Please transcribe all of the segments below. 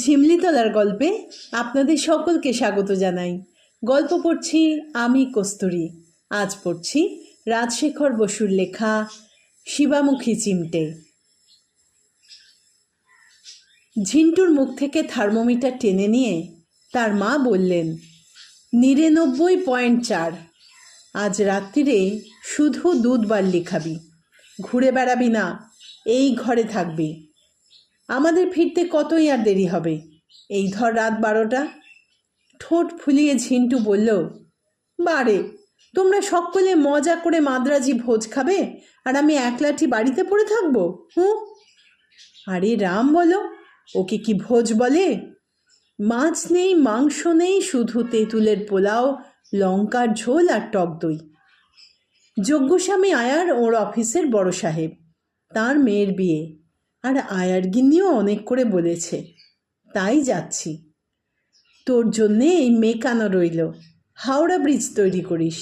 ঝিমলিতলার গল্পে আপনাদের সকলকে স্বাগত জানাই। গল্প পড়ছি আমি কস্তুরী। আজ পড়ছি রাজশেখর বসুর লেখা শিবামুখী চিমটে। ঝিন্টুর মুখ থেকে থার্মোমিটার টেনে নিয়ে তার মা বললেন, নিরানব্বই পয়েন্ট চার। আজ রাত্রিরে শুধু দুধ বার্লি খাবি ঘুরে বেড়াবি না, এই ঘরে থাকবি। আমাদের ফিরতে কতই আর দেরি হবে? এই ধর রাত বারোটা। ঠোঁট ফুলিয়ে ঝিন্টু বলল, বারে, তোমরা সকলে মজা করে মাদ্রাজি ভোজ খাবে আর আমি একলাটি বাড়িতে পড়ে থাকব? হুঁ? আরে রাম, বলো, ওকে কি ভোজ বলে? মাছ নেই, মাংস নেই, শুধু তেঁতুলের পোলাও, লঙ্কার ঝোল আর টক দই। যজ্ঞস্বামী আয়ার ওর অফিসের বড় সাহেব, তার মেয়ের বিয়ে। আর আয়ার গিন্নিও অনেক করে বলেছে, তাই যাচ্ছি। তোর জন্যে এই মেকানো রইল, হাওড়া ব্রিজ তৈরি করিস।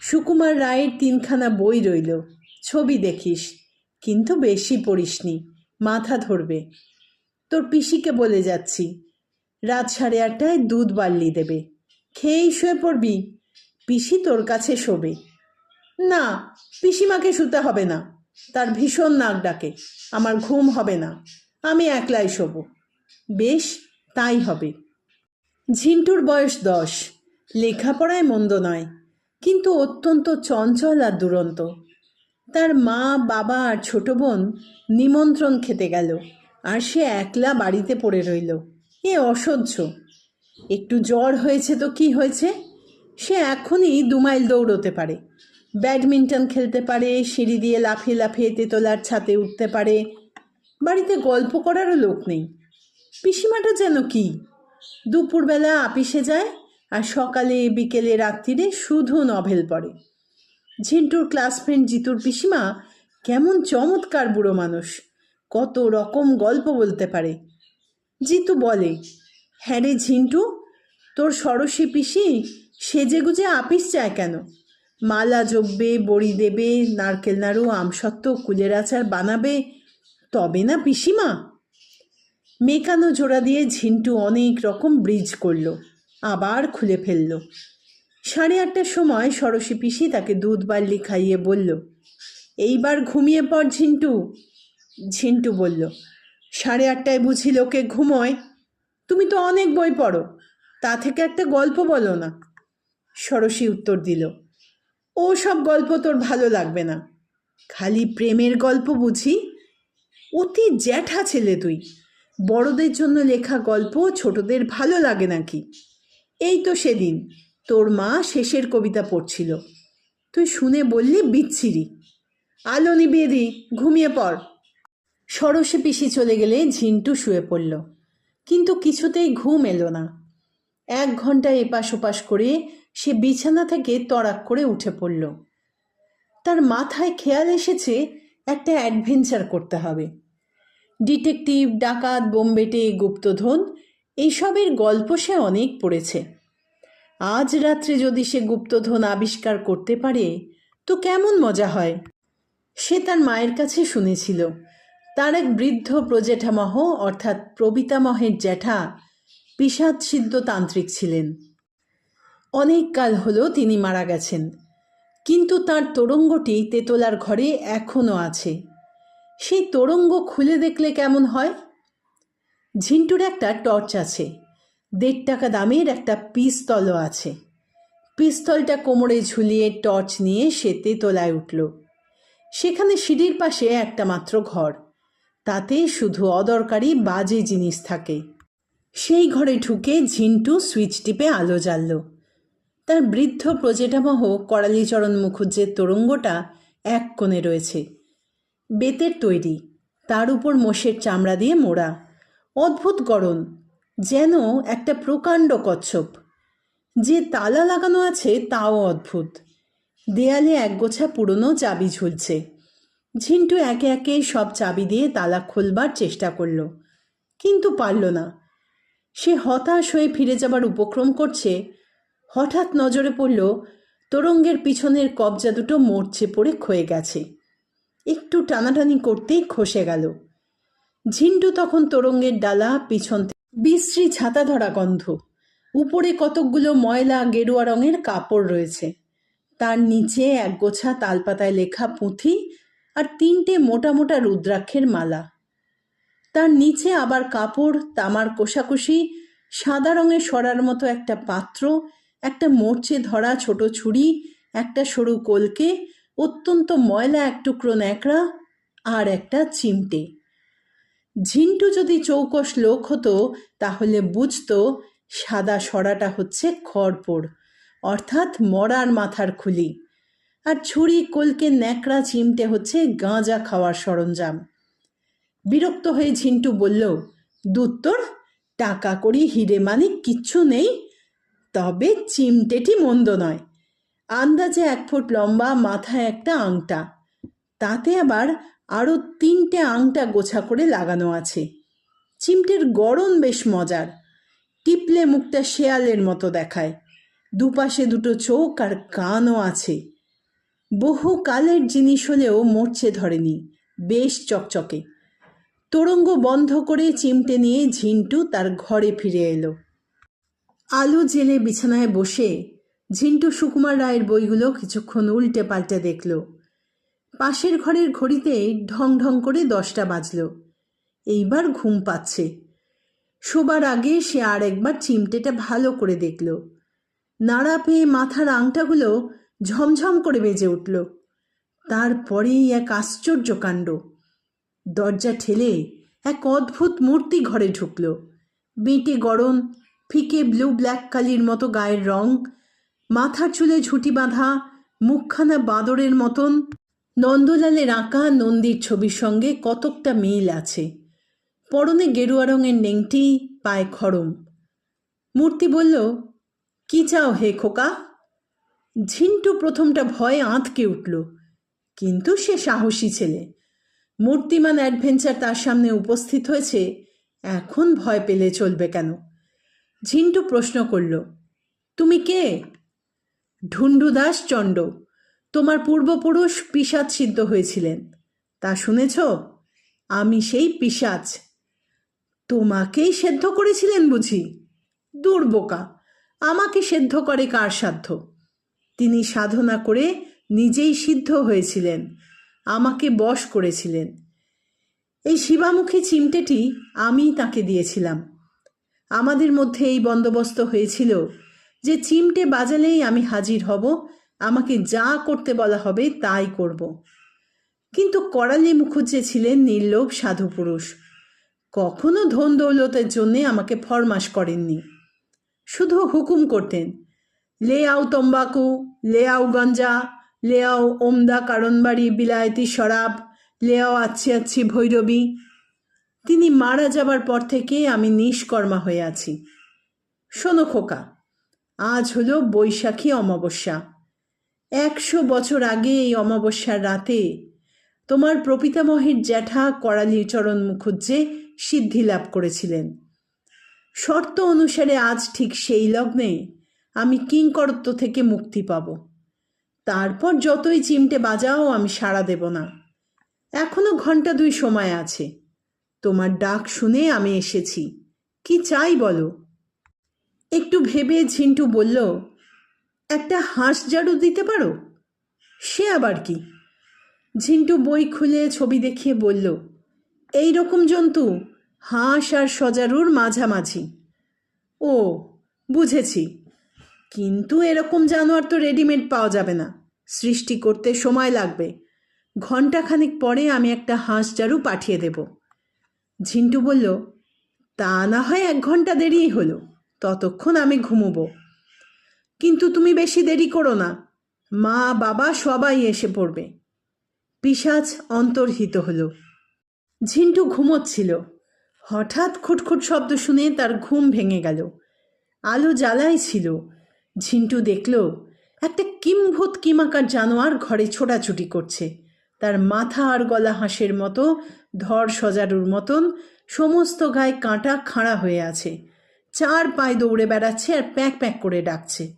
সুকুমার রায়ের তিনখানা বই রইল, ছবি দেখিস, কিন্তু বেশি পড়িসনি মাথা ধরবে। তোর পিসিকে বলে যাচ্ছি, রাত সাড়ে আটটায় দুধ বার্লি দেবে। খেয়েই শুয়ে পড়বি, পিসি তোর কাছে শোবে। না, পিসিমাকে শুতে হবে না। তার ভীষণ নাক ডাকে, আমার ঘুম হবে না, আমি একলাই শোবো। বেশ, তাই হবে। ঝিন্টুর বয়স দশ, লেখাপড়ায় মন্দ নয়, কিন্তু অত্যন্ত চঞ্চল আর দুরন্ত। তার মা, বাবা আর ছোট বোন নিমন্ত্রণ খেতে গেল, আর সে একলা বাড়িতে পড়ে রইল। এ অসহ্য। একটু জ্বর হয়েছে তো কি হয়েছে? সে এখনই দু মাইল দৌড়তে পারে। ব্যাডমিন্টন খেলতে পারে, সিঁড়ি দিয়ে লাফিয়ে লাফিয়ে তেতলার ছাতে উঠতে পারে। বাড়িতে গল্প করারও লোক নেই। পিসিমাটা যেন কি? দুপুরবেলা আপিসে যায় আর সকালে, বিকেলে, রাত্রিরে শুধু নভেল পড়ে। ঝিন্টুর ক্লাস ফ্রেন্ড জিতুর পিসিমা কেমন চমৎকার বুড়ো মানুষ। কত রকম গল্প বলতে পারে। জিতু বলে হ্যাঁ রে ঝিন্টু, তোর সরসী পিসি সেজে গুজে আপিস চায় কেন? মালা জপবে, বড়ি দেবে, নারকেল নাড়ু আমসত্ত্ব কুলের আচার বানাবে। তবে না পিসিমা? মেকানো জোড়া দিয়ে ঝিন্টু অনেক রকম ব্রিজ করল, আবার খুলে ফেলল। সাড়ে আটটার সময় সরসী পিসি তাকে দুধ বার্লি খাইয়ে বলল, এইবার ঘুমিয়ে পড় ঝিন্টু। ঝিন্টু বলল, সাড়ে আটটায় বুঝি লোকে ঘুমোয়? তুমি তো অনেক বই পড়ো, তা থেকে একটা গল্প বলো না। সরসী উত্তর দিল ও সব গল্প তোর ভালো লাগবে না। খালি প্রেমের গল্প বুঝি? অতি জ্যাঠা ছেলে তুই। বড়দের জন্য লেখা গল্প ছোটদের ভালো লাগে নাকি? এই তো সেদিন, তোর মা শেষের কবিতা পড়ছিল। তুই শুনে বললি বিচ্ছিরি। আলো নিবিয়ে ঘুমিয়ে পড়। সরসে পিসি চলে গেলে ঝিন্টু শুয়ে পড়ল। কিন্তু কিছুতেই ঘুম এলো না। এক ঘণ্টা এপাশ ওপাশ করে সে বিছানা থেকে তড়াক করে উঠে পড়ল। তার মাথায় খেয়াল এসেছে একটা অ্যাডভেঞ্চার করতে হবে। ডিটেকটিভ, ডাকাত, বোম্বেটে, গুপ্তধন এইসবের গল্প সে অনেক পড়েছে। আজ রাত্রে যদি সে গুপ্তধন আবিষ্কার করতে পারে, তো কেমন মজা হয়? সে তার মায়ের কাছে শুনেছিল। তার এক বৃদ্ধ প্রজেঠামহ, অর্থাৎ প্রবিতামহের জ্যাঠা বিষাদ সিদ্ধ তান্ত্রিক ছিলেন। অনেক কাল হলো তিনি মারা গেছেন। কিন্তু তার তোরঙ্গটি তেতলার ঘরে এখনও আছে। সেই তোরঙ্গ খুলে দেখলে কেমন হয়? ঝিন্টুর একটা টর্চ আছে। দেড় টাকা দামের একটা পিস্তলও আছে। পিস্তলটা কোমরে ঝুলিয়ে টর্চ নিয়ে সে তেতলায় উঠল। সেখানে সিঁড়ির পাশে একটা মাত্র ঘর। তাতে শুধু অদরকারি বাজে জিনিস থাকে। সেই ঘরে ঢুকে ঝিন্টু সুইচ টিপে আলো জ্বালল। তার বৃদ্ধ প্রজেটামহ করালিচরণ মুখুজ্জের তোরঙ্গটা এক কোণে রয়েছে। বেতের তৈরি, তার উপর মোষের চামড়া দিয়ে মোড়া। অদ্ভুত গড়ন, যেন একটা প্রকাণ্ড কচ্ছপ। যে তালা লাগানো আছে তাও অদ্ভুত। দেয়ালে একগোছা পুরনো চাবি ঝুলছে। ঝিন্টু একে একে সব চাবি দিয়ে তালা খুলবার চেষ্টা করল, কিন্তু পারল না। সে হতাশ হয়ে ফিরে যাবার উপক্রম করছে। হঠাৎ নজরে পড়ল, তোরঙ্গের পিছনের কবজা দুটো মরচে পড়ে ক্ষয়ে গেছে। একটু টানাটানি করতেই খসে গেল। ঝিন্টু তখন তোরঙ্গের ডালা, পিছন বিশ্রী ছাতা ধরা গন্ধ। উপরে কতকগুলো ময়লা, গেরুয়া রঙের কাপড় রয়েছে। তার নিচে একগোছা তালপাতায় লেখা পুঁথি আর তিনটে মোটা মোটা রুদ্রাক্ষের মালা। তার নিচে আবার কাপড়, তামার কোষাকুষি, সাদা রঙের সরার মতো একটা পাত্র, একটা মোর্চে ধরা ছোট ছুরি, একটা সরু কলকে, অত্যন্ত ময়লা এক টুকরো ন্যাকড়া আর একটা চিমটে। ঝিন্টু যদি চৌকস লোক হতো, তাহলে বুঝতো সাদা সরাটা হচ্ছে খড়পোড়, অর্থাৎ মরার মাথার খুলি। আর ছুরি, কলকে ন্যাকড়া, চিমটে হচ্ছে গাঁজা খাওয়ার সরঞ্জাম। বিরক্ত হয়ে ঝিন্টু বলল দুত্তর টাকা করি হিরে মানিক কিচ্ছু নেই। তবে চিমটেটি মন্দ নয়। আন্দাজে এক ফুট লম্বা, মাথায় একটা আংটা। তাতে আবার আরও তিনটে আংটা গোছা করে লাগানো আছে। চিমটের গড়ন বেশ মজার। টিপলে মুখটা শেয়ালের মতো দেখায়। দুপাশে দুটো চোখ আর কানও আছে। বহু কালের জিনিস হলেও মরচে ধরেনি, বেশ চকচকে। তোরঙ্গ বন্ধ করে চিমটে নিয়ে ঝিন্টু তার ঘরে ফিরে এলো। আলো জেলে বিছানায় বসে ঝিন্টু সুকুমার রায়ের বইগুলো কিছুক্ষণ উল্টে পাল্টে দেখল। পাশের ঘরের ঘড়িতে ঢং ঢং করে দশটা বাজল। এইবার ঘুম পাচ্ছে। শোবার আগে সে আর একবার চিমটেটা ভালো করে দেখল। নাড়া পেয়ে মাথার আংটাগুলো ঝমঝম করে বেজে উঠল। তারপরেই এক আশ্চর্য কাণ্ড। দরজা ঠেলে এক অদ্ভুত মূর্তি ঘরে ঢুকল। বেঁটে গরম, ফিকে ব্লু ব্ল্যাক কালির মতো গায়ের রং, মাথার চুলে ঝুঁটি বাঁধা, মুখখানা বাঁদরের মতন। নন্দলালের আঁকা নন্দীর ছবির সঙ্গে কতকটা মিল আছে। পরনে গেরুয়া রঙের নেংটি, পায়ে খড়ম। মূর্তি বলল, কি চাও হে খোকা? ঝিন্টু প্রথমটা ভয়ে আঁতকে উঠল, কিন্তু সে সাহসী ছেলে। মূর্তিমান অ্যাডভেঞ্চার তার সামনে উপস্থিত হয়েছে, এখন ভয় পেলে চলবে কেন? ঝিন্টু প্রশ্ন করল, তুমি কে? ঢুন্ডুদাস চণ্ড, তোমার পূর্বপুরুষ পিসাচ সিদ্ধ হয়েছিলেন। তা শুনেছ? আমি সেই পিসাচ তোমাকেই সেদ্ধ করেছিলেন বুঝি? দুর্বোকা, আমাকে সেদ্ধ করে কার সাধ্য? তিনি সাধনা করে নিজেই সিদ্ধ হয়েছিলেন। আমাকে বশ করেছিলেন। এই শিবামুখী চিমটেটি আমিই তাকে দিয়েছিলাম। আমাদের মধ্যে এই বন্দোবস্ত হয়েছিল যে চিমটে বাজালেই আমি হাজির হব, আমাকে যা করতে বলা হবে তাই করব। কিন্তু করালি মুখুজ্জে ছিলেন নির্লোভ সাধু পুরুষ কখনো ধন দৌলতের জন্যে আমাকে ফরমাস করেননি। শুধু হুকুম করতেন, লে আও তম্বাকু, লে আও গঞ্জা লে আও ওমদা, কারণবাড়ি, বিলায়তি, শরাব লে আও আচ্ছি আচ্ছি, ভৈরবী। তিনি মারা যাবার পর থেকে আমি নিষ্কর্মা হয়ে আছি। শোনো খোকা, আজ হলো বৈশাখী অমাবস্যা। একশো বছর আগে এই অমাবস্যার রাতে তোমার প্রপিতামহের জ্যাঠা করালিচরণ মুখুজ্জে সিদ্ধি লাভ করেছিলেন। শর্ত অনুসারে আজ ঠিক সেই লগ্নে আমি কিংকরত্ব থেকে মুক্তি পাব। তারপর যতই চিমটে বাজাও, আমি সাড়া দেব না। এখনও ঘণ্টা দুই সময় আছে। তোমার ডাক শুনে আমি এসেছি। কি চাই বলো? একটু ভেবে ঝিন্টু বলল, একটা হাঁস ঝাড়ু দিতে পারো? সে আবার কি? ঝিন্টু বই খুলে ছবি দেখিয়ে বলল, এই রকম জন্তু, হাঁস আর সজারুর মাঝামাঝি। ও, বুঝেছি। কিন্তু এরকম জানোয়ার তো রেডিমেড পাওয়া যাবে না। সৃষ্টি করতে সময় লাগবে। ঘণ্টাখানিক পরে আমি একটা হাঁস জারু পাঠিয়ে দেব। ঝিন্টু বলল, তা না হয় এক ঘণ্টা দেরিই হলো। ততক্ষণ আমি ঘুমোবো। কিন্তু তুমি বেশি দেরি করো না। মা, বাবা সবাই এসে পড়বে পিসাজ অন্তর্হিত হলো। ঝিন্টু ঘুমোচ্ছিল। হঠাৎ খুটখুট শব্দ শুনে তার ঘুম ভেঙে গেল। আলো জ্বালাই ছিল। ঝিন্টু দেখল, একটা কিম্ভূত কিমাকার জানোয়ার ঘরে ছোটাছুটি করছে। তার মাথা আর গলা হাঁসের মতো ধর সজারুর মতন, সমস্ত গায়ে কাঁটা খাড়া হয়ে আছে। চার পায়ে দৌড়ে বেড়াচ্ছে আর প্যাঁক প্যাঁক করে ডাকছে।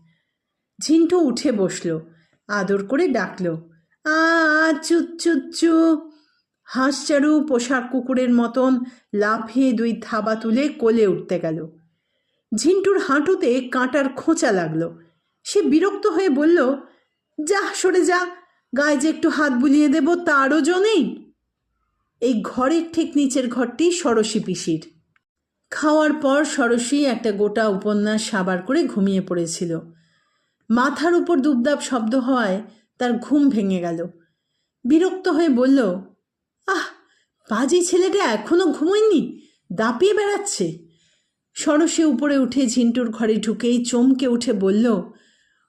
ঝিন্টু উঠে বসল, আদর করে ডাকল, আ চু চু চু। হাঁসচারু পোশাক কুকুরের মতন লাফিয়ে দুই থাবা তুলে কোলে উঠতে গেল। ঝিন্টুর হাঁটুতে কাঁটার খোঁচা লাগল। সে বিরক্ত হয়ে বলল, যা, সরে যা, গায়ে যে একটু হাত বুলিয়ে দেব তারও জো এই ঘরের ঠিক নিচের ঘরটি সরসী পিসির। খাওয়ার পর সরসী একটা গোটা উপন্যাস সাবার করে ঘুমিয়ে পড়েছিল। মাথার উপর দুবদাব শব্দ হওয়ায় তার ঘুম ভেঙে গেল। বিরক্ত হয়ে বলল, আহ, পাজি ছেলেটা এখনও ঘুমোয়নি, দাপিয়ে বেড়াচ্ছে। সরসে উপরে উঠে ঝিন্টুর ঘরে ঢুকেই চমকে উঠে বলল,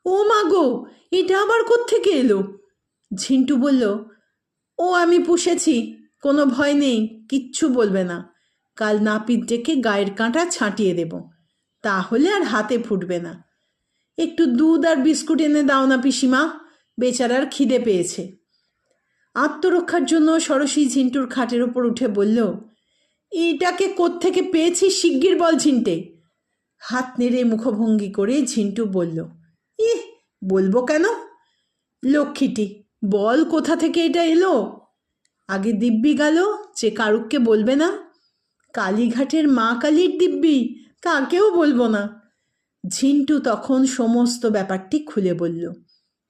ও মা গো, এটা আবার কোত্থেকে এলো? ঝিন্টু বলল, ও, আমি পুষেছি, কোনো ভয় নেই, কিচ্ছু বলবে না। কাল নাপিত ডেকে গায়ের কাঁটা ছাঁটিয়ে দেব, তাহলে আর হাতে ফুটবে না। একটু দুধ আর বিস্কুট এনে দাও না পিসিমা, বেচারার খিদে পেয়েছে। আত্মরক্ষার জন্য সরসী ঝিন্টুর খাটের ওপর উঠে বলল এটাকে কোত্থেকে পেয়েছি শিগগির বল ঝিন্টে। হাত নেড়ে মুখভঙ্গি করে ঝিন্টু বলল, ইহ, বলব কেন? লক্ষ্মীটি, বল কোথা থেকে এটা এলো? আগে দিব্যি গেল, যে কারুককে বলবে না। কালীঘাটের মা কালীর দিব্যি কাকেও বলব না। ঝিন্টু তখন সমস্ত ব্যাপারটি খুলে বলল।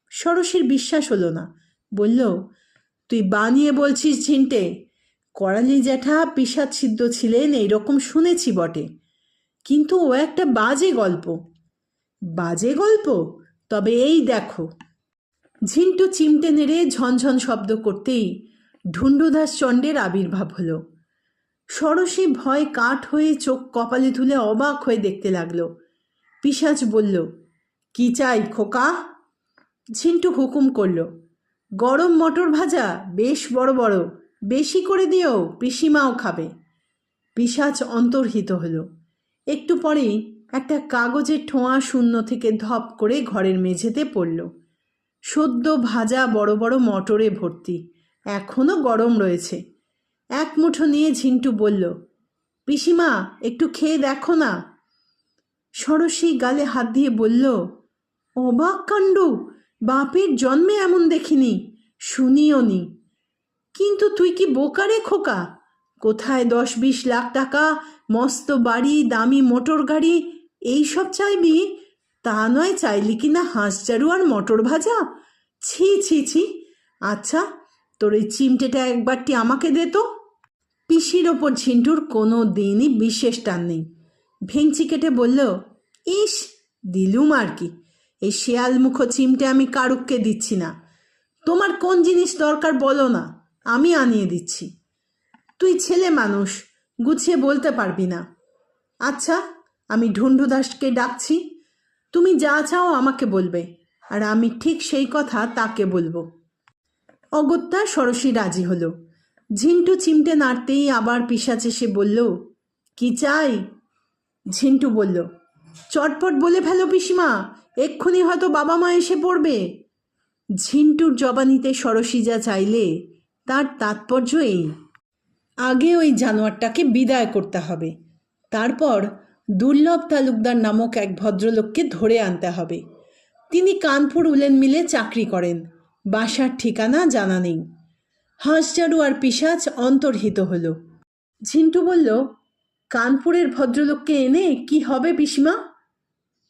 সরসের বিশ্বাস হলো না। বলল, তুই বানিয়ে বলছিস ঝিন্টে করালি জ্যাঠা পিসাদ সিদ্ধ ছিলেন, এইরকম শুনেছি বটে। কিন্তু ও একটা বাজে গল্প। বাজে গল্প? তবে এই দেখো। ঝিন্টু চিমটে নেড়ে ঝনঝন শব্দ করতেই ঢুন্ডুদাস চণ্ডের আবির্ভাব হলো। সরসী ভয় কাঠ হয়ে চোখ কপালে তুলে অবাক হয়ে দেখতে লাগল। পিসাজ বলল, কি চাই খোকা? ঝিন্টু হুকুম করল, গরম মটর ভাজা, বেশ বড় বড়। বেশি করে দিও পিসিমাও খাবে। পিসাজ অন্তর্হিত হলো। একটু পরেই একটা কাগজের ঠোঁয়া শূন্য থেকে ধপ করে ঘরের মেঝেতে পড়ল। সদ্য ভাজা বড় বড় মটরে ভর্তি। এখনও গরম রয়েছে। এক মুঠো নিয়ে ঝিন্টু বলল, পিসিমা, একটু খেয়ে দেখো না। সরসী গালে হাত দিয়ে বলল, অবাক কাণ্ড, বাপের জন্মে এমন দেখিনি, শুনিও নি। কিন্তু তুই কি বোকারে খোকা? কোথায় দশ বিশ লাখ টাকা, মস্ত বাড়ি, দামি মোটর গাড়ি এই সব চাইবি? তা নয় চাইলি কি না হাঁস চারু আর মটর ভাজা? ছি ছি ছি। আচ্ছা তোর এই চিমটেটা একবারটি আমাকে দে তো। পিসির ওপর ঝিন্টুর কোনো দিনই বিশেষ টান নেই। ভেঙচি কেটে বলল, ইস, দিলুম আর কি। এই শেয়াল মুখো চিমটে আমি কারুককে দিচ্ছি না। তোমার কোন জিনিস দরকার বলো না। আমি আনিয়ে দিচ্ছি। তুই ছেলে মানুষ, গুছিয়ে বলতে পারবি না। আচ্ছা আমি ঢুন্ডু দাসকে ডাকছি। তুমি যা চাও আমাকে বলবে, আর আমি ঠিক সেই কথা তাকে বলব। অগত্যা সরসী রাজি হলো। ঝিন্টু চিমটে নাড়তেই আবার পিসাচ এসে বলল, কি চাই? ঝিন্টু বলল, চটপট বলে ফেলো পিসিমা, এক্ষুনি হয়তো বাবা মা এসে পড়বে। ঝিন্টুর জবানিতে সরসী যা চাইলে তার তাৎপর্য এই। আগে ওই জানোয়ারটাকে বিদায় করতে হবে। তারপর দুর্লভ তালুকদার নামক এক ভদ্রলোককে ধরে আনতে হবে। তিনি কানপুর উলেন মিলে চাকরি করেন। বাসার ঠিকানা জানা নেই। হাঁসজারু আর পিসাচ অন্তর্হিত হলো। ঝিন্টু বলল, কানপুরের ভদ্রলোককে এনে কি হবে পিসিমা?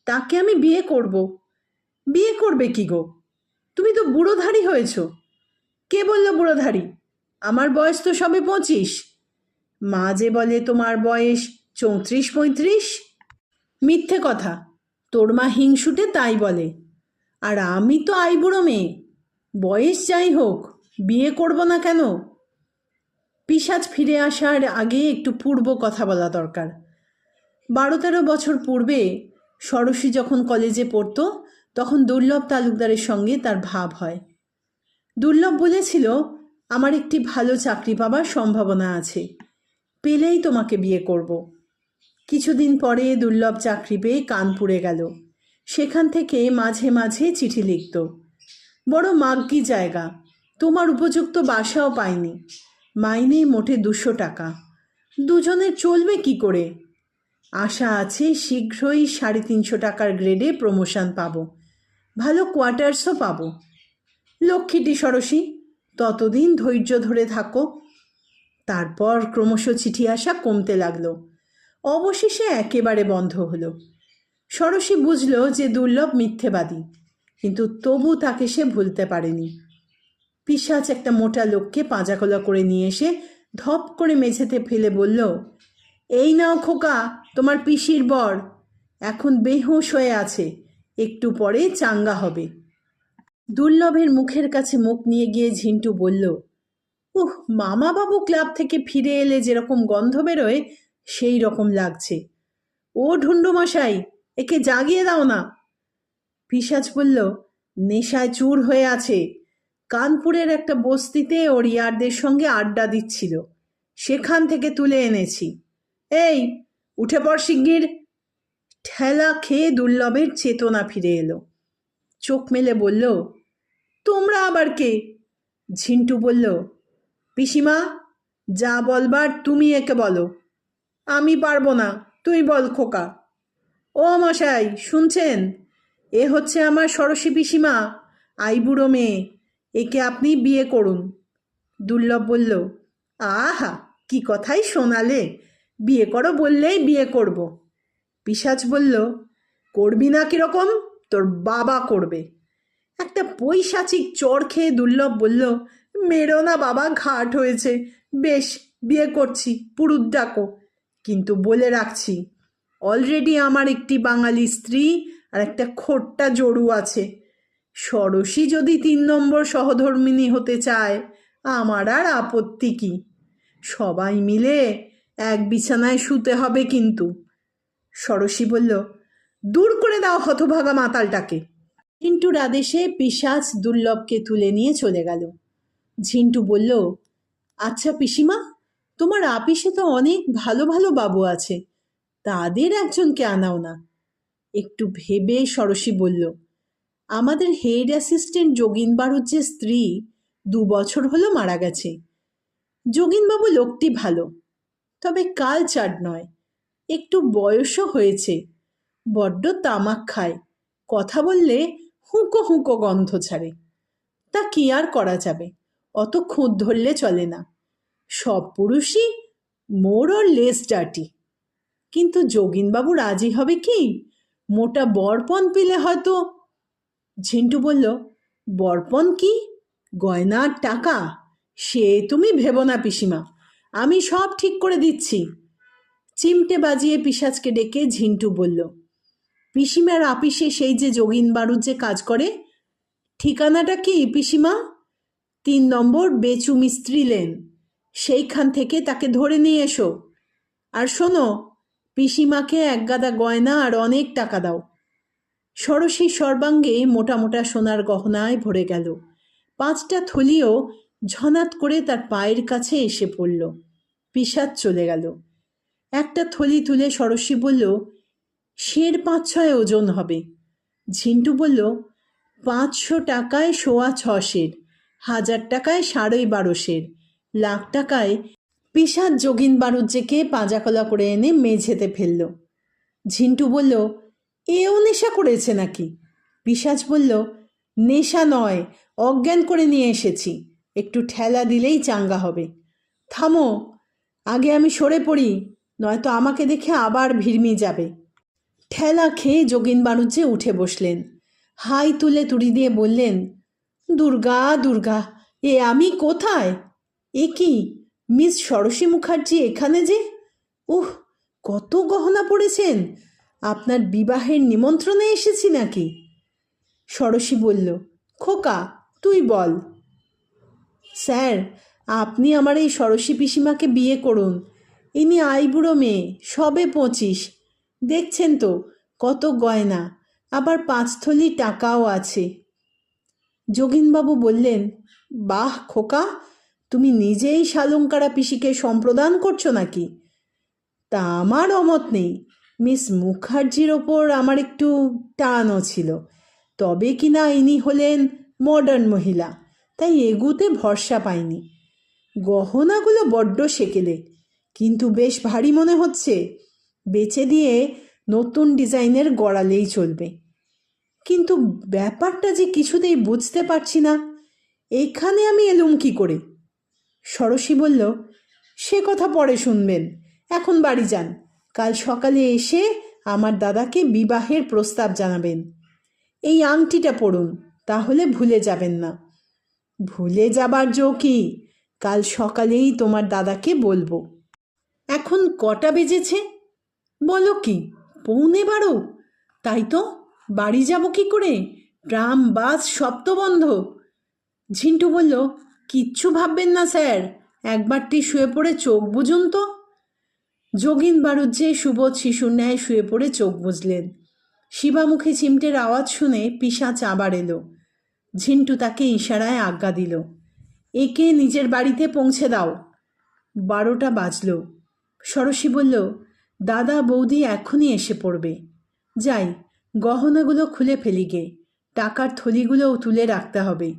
তাকে আমি বিয়ে করব। বিয়ে করবে কি গো? তুমি তো বুড়োধারী হয়েছ। কে বলল বুড়োধারী? আমার বয়স তো সবে পঁচিশ। মা যে বলে তোমার বয়স চৌত্রিশ পঁয়ত্রিশ? মিথ্যে কথা, তোর মা হিংসুটে তাই বলে। আর আমি তো আইবুড়ো মেয়ে, বয়স যাই হোক, বিয়ে করব না কেন? পিসাজ ফিরে আসার আগে একটু পূর্ব কথা বলা দরকার। বারো তেরো বছর পূর্বে সরসী যখন কলেজে পড়তো, তখন দুর্লভ তালুকদারের সঙ্গে তার ভাব হয়। দুর্লভ বলেছিল, আমার একটি ভালো চাকরি পাবার সম্ভাবনা আছে। পেলেই তোমাকে বিয়ে করব। কিছুদিন পরে দুর্লভ চাকরি পেয়ে কানপুরে গেল। সেখান থেকে মাঝে মাঝে চিঠি লিখত। বড় মাগ্গি জায়গা। তোমার উপযুক্ত বাসাও পাইনি। মাইনে মোটে দুশো টাকা। দুজনের চলবে কি করে? আশা আছে শীঘ্রই সাড়ে তিনশো টাকার গ্রেডে প্রমোশন পাবো। ভালো কোয়ার্টার্সও পাবো। লক্ষ্মীটি সরসী, ততদিন ধৈর্য ধরে থাকো। তারপর ক্রমশ চিঠি আসা কমতে লাগল। অবশেষে একেবারে বন্ধ হলো। ষড়শী বুঝল যে দুর্লভ মিথ্যেবাদী, কিন্তু তবু তাকে সে ভুলতে পারেনি। পিসাচ একটা মোটা লোককে পাঁজাকলা করে নিয়ে এসে ধপ করে মেঝেতে ফেলে বলল, এই নাও খোকা, তোমার পিসির বর। এখন বেহুশ হয়ে আছে, একটু পরে চাঙ্গা হবে। দুর্লভের মুখের কাছে মুখ নিয়ে গিয়ে ঝিন্টু বলল, উহ, মামাবাবু ক্লাব থেকে ফিরে এলে যেরকম গন্ধ বেরোয়, সেই রকম লাগছে। ও ঢুন্ডুমশাই একে জাগিয়ে দাও না। পিসাজ বলল, নেশায় চুর হয়ে আছে। কানপুরের একটা বস্তিতে ওর ইয়ারদের সঙ্গে আড্ডা দিচ্ছিল। সেখান থেকে তুলে এনেছি। এই, উঠে পড় শিগগির। ঠেলা খেয়ে দুর্লভের চেতনা ফিরে এলো। চোখ মেলে বলল, তোমরা আবার কে? ঝিন্টু বলল, পিসিমা, যা বলবার তুমি একে বলো। আমি পারব না, তুই বল খোকা। ও মশাই, শুনছেন? এ হচ্ছে আমার সরসী পিসিমা আইবুড়ো মেয়ে, একে আপনি বিয়ে করুন। দুর্লভ বলল, আহা, কি কথাই শোনালে, বিয়ে করো বললেই বিয়ে করব। পিসাজ বলল, করবি না কীরকম? তোর বাবা করবে। একটা পৈশাচিক চর খেয়ে দুর্লভ বলল, মেরো না বাবা, ঘাট হয়েছে। বেশ, বিয়ে করছি পুরুত ডাকো। কিন্তু বলে রাখছি, অলরেডি আমার একটি বাঙালি স্ত্রী আর একটা খোট্টা জড়ু আছে। ষড়শী যদি তিন নম্বর সহধর্মিনী হতে চায়, আমার আর আপত্তি কি? সবাই মিলে এক বিছানায় শুতে হবে কিন্তু। ষড়শী বলল দূর করে দাও হতভাগা মাতালটাকে। ঝিন্টুর আদেশে পিসাচ দুর্লভকে তুলে নিয়ে চলে গেল। ঝিন্টু বলল আচ্ছা পিসিমা, তোমার আপিসে তো অনেক ভালো ভালো বাবু আছে, তাদের একজনকে আনাও না। একটু ভেবে সরসী বলল, আমাদের হেড অ্যাসিস্ট্যান্ট যোগিন যে স্ত্রী, দু বছর হলো মারা গেছে। যোগিনবাবু লোকটি ভালো, তবে কালচার নয়, একটু বয়সও হয়েছে বড্ড তামাক খায়। কথা বললে হুঁকো হুঁকো গন্ধ ছাড়ে। তা কি আর করা যাবে? অত খুঁত ধরলে চলে না। সব পুরুষই মোর ওর লেস ডাটি কিন্তু যোগিনবাবু রাজি হবে কি? মোটা বরপন পেলে হয়তো। ঝিন্টু বলল বরপন কি? গয়না টাকা? সে তুমি ভেবো না পিসিমা। আমি সব ঠিক করে দিচ্ছি। চিমটে বাজিয়ে পিসাজকে ডেকে ঝিন্টু বলল পিসিমার আপিসে সেই যে যোগিন বাড়ুর যে কাজ করে, ঠিকানাটা কি পিসিমা? তিন নম্বর বেচু মিস্ত্রি লেন। সেইখান থেকে তাকে ধরে নিয়ে এসো। আর শোনো, পিসিমাকে এক গাদা গয়না আর অনেক টাকা দাও। সরসী সর্বাঙ্গে মোটা মোটা সোনার গহনায় ভরে গেল। পাঁচটা থলিও ঝনাত করে তার পায়ের কাছে এসে পড়ল। পিসাদ চলে গেল। একটা থলি তুলে সরস্বী বলল শের পাঁচ ছয় ওজন হবে। ঝিন্টু বলল, পাঁচশো টাকায় সোয়া ছ সের হাজার টাকায় সাড়ে বারো সের লাখ টাকায় পিসাদ যোগিন বাণুজ্যকে পাঁজাকলা করে এনে মেঝেতে ফেলল। ঝিন্টু বলল, এও নেশা করেছে নাকি? পিসাজ বলল, নেশা নয়, অজ্ঞান করে নিয়ে এসেছি, একটু ঠেলা দিলেই চাঙ্গা হবে। থামো, আগে আমি সরে পড়ি, নয়তো আমাকে দেখে আবার ভিড়মি যাবে ঠেলা খেয়ে যোগিন বাণুজ্যে উঠে বসলেন। হাই তুলে তুড়ি দিয়ে বললেন, দুর্গা দুর্গা, এ আমি কোথায়? এ কি? মিস সরসী মুখার্জি এখানে যে? উহ, কত গহনা পড়েছেন! আপনার বিবাহের নিমন্ত্রণে এসেছি নাকি? সরসী বলল, খোকা, তুই বল। স্যার, আপনি আমার এই সরসী পিসিমাকে বিয়ে করুন। ইনি আইবুড়ো মেয়ে, সবে পঁচিশ। দেখছেন তো, কত গয়না, আবার পাঁচথলি টাকাও আছে। যোগিনবাবু বললেন, বাহ খোকা, তুমি নিজেই শালঙ্কারা পিসিকে সম্প্রদান করছ নাকি? তা আমার অমত নেই। মিস মুখার্জির ওপর আমার একটু টানও ছিল। তবে কি না ইনি হলেন মডার্ন মহিলা, তাই এগুতে ভরসা পাইনি। গহনাগুলো বড্ড সেকেলে কিন্তু বেশ ভারী মনে হচ্ছে। বেচে দিয়ে নতুন ডিজাইনের গড়ালেই চলবে। কিন্তু ব্যাপারটা যে কিছুতেই বুঝতে পারছি না, এখানে আমি এলুম কি করে? সরসী বলল, সে কথা পরে শুনবেন, এখন বাড়ি যান, কাল সকালে এসে আমার দাদাকে বিবাহের প্রস্তাব জানাবেন। এই আংটিটা পড়ুন তাহলে ভুলে যাবেন না। ভুলে যাবার জো কি? কাল সকালেই তোমার দাদাকে বলব। এখন কটা বেজেছে? বলো কি, পৌনে বারো? তাই তো, বাড়ি যাব কি করে? ট্রাম, বাস, সব তো বন্ধ। ঝিন্টু বলল, কিচ্ছু ভাববেন না স্যার, একবারটি শুয়ে পড়ে চোখ বুঝুন তো। যোগিন বারুজ্জে সুবোধ শিশুর ন্যায় শুয়ে পড়ে চোখ বুঝলেন। শিবামুখী চিমটের আওয়াজ শুনে পিসাচ আবার এলো। ঝিন্টু তাকে ইশারায় আজ্ঞা দিল, একে নিজের বাড়িতে পৌঁছে দাও। বারোটা বাজল। সরসী বলল দাদা বৌদি এখনই এসে পড়বে। যাই, গহনাগুলো খুলে ফেলি গে টাকার থলিগুলোও তুলে রাখতে হবে।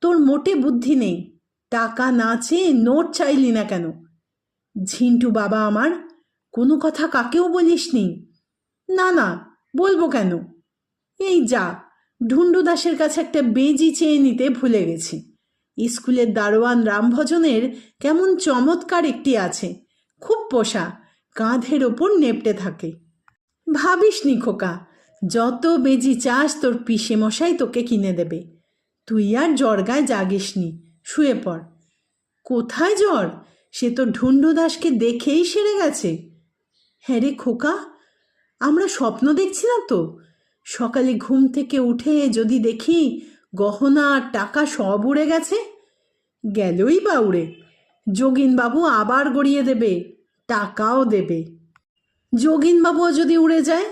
তোর মোটে বুদ্ধি নেই, টাকা না চেয়ে নোট চাইলি না কেন? ঝিন্টু বাবা আমার, কোনো কথা কাকেও বলিস নি না না, বলব কেন? এই যা, ঢুন্ডু দাসের কাছে একটা বেজি চেয়ে নিতে ভুলে গেছি। স্কুলের দারোয়ান রামভজনের কেমন চমৎকার একটি আছে, খুব পোষা। কাঁধের ওপর নেপটে থাকে। ভাবিস নি খোকা, যত বেজি চাস তোর পিসে মশাই তোকে কিনে দেবে। তুই আর জর্গায় জাগিস নি, শুয়ে পড়। কোথায় জ্বর? সে তো ঢুন্ডু দাসকে দেখেই সেরে গেছে। হ্যাঁ রে খোকা, আমরা স্বপ্ন দেখছি না তো। সকালে ঘুম থেকে উঠে যদি দেখি গহনা আর টাকা সব উড়ে গেছে। গেলই বা উড়ে। যোগিনবাবু আবার গড়িয়ে দেবে। টাকাও দেবে। যোগিনবাবুও যদি উড়ে যায়,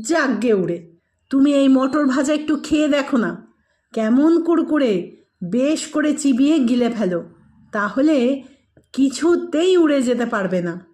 যাগ্গে উড়ে। তুমি এই মটর ভাজা একটু খেয়ে দেখো না। কেমন কুড়কুড়ে, বেশ করে চিবিয়ে গিলে ফেলো। তাহলে কিছুতেই উড়ে যেতে পারবে না।